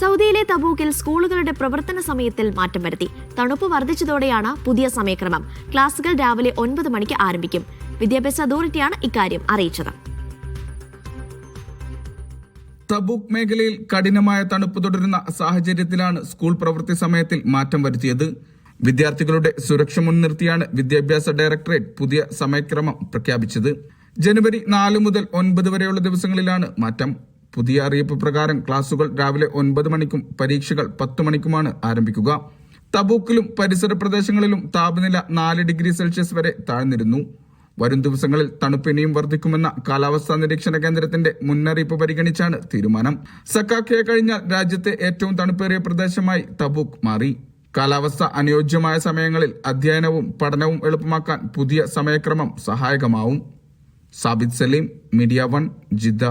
സൗദിയിലെ തബൂക്കിൽ സ്കൂളുകളുടെ പ്രവർത്തന സമയത്തിൽ മാറ്റം വരുത്തി. തണുപ്പ് വർദ്ധിച്ചതോടെയാണ് പുതിയ സമയക്രമം. ക്ലാസുകൾ രാവിലെ ഒൻപത് മണിക്ക് ആരംഭിക്കും. വിദ്യാഭ്യാസ അതോറിറ്റിയാണ് ഇക്കാര്യം അറിയിച്ചത്. തബൂക്ക് മേഖലയിൽ കഠിനമായ തണുപ്പ് തുടരുന്ന സാഹചര്യത്തിലാണ് സ്കൂൾ പ്രവൃത്തി സമയത്തിൽ മാറ്റം വരുത്തിയത്. വിദ്യാർത്ഥികളുടെ സുരക്ഷ മുൻനിർത്തിയാണ് വിദ്യാഭ്യാസ ഡയറക്ടറേറ്റ് പുതിയ സമയക്രമം പ്രഖ്യാപിച്ചത്. ജനുവരി നാല് മുതൽ ഒൻപത് വരെയുള്ള ദിവസങ്ങളിലാണ് മാറ്റം. പുതിയ അറിയിപ്പ് പ്രകാരം ക്ലാസുകൾ രാവിലെ ഒൻപത് മണിക്കും പരീക്ഷകൾ പത്ത് മണിക്കുമാണ് ആരംഭിക്കുക. തബൂക്കിലും പരിസര പ്രദേശങ്ങളിലും താപനില നാല് ഡിഗ്രി സെൽഷ്യസ് വരെ താഴ്ന്നിരുന്നു. വരും ദിവസങ്ങളിൽ തണുപ്പിനിയും വർദ്ധിക്കുമെന്ന കാലാവസ്ഥാ നിരീക്ഷണ കേന്ദ്രത്തിന്റെ മുന്നറിയിപ്പ് പരിഗണിച്ചാണ് തീരുമാനം. സക്കാക്കിയ കഴിഞ്ഞാൽ രാജ്യത്തെ ഏറ്റവും തണുപ്പേറിയ പ്രദേശമായി തബൂക്ക് മാറി. കാലാവസ്ഥ അനുയോജ്യമായ സമയങ്ങളിൽ അധ്യയനവും പഠനവും എളുപ്പമാക്കാൻ പുതിയ സമയക്രമം സഹായകമാവും. Sabid Saleem media one Jeddah.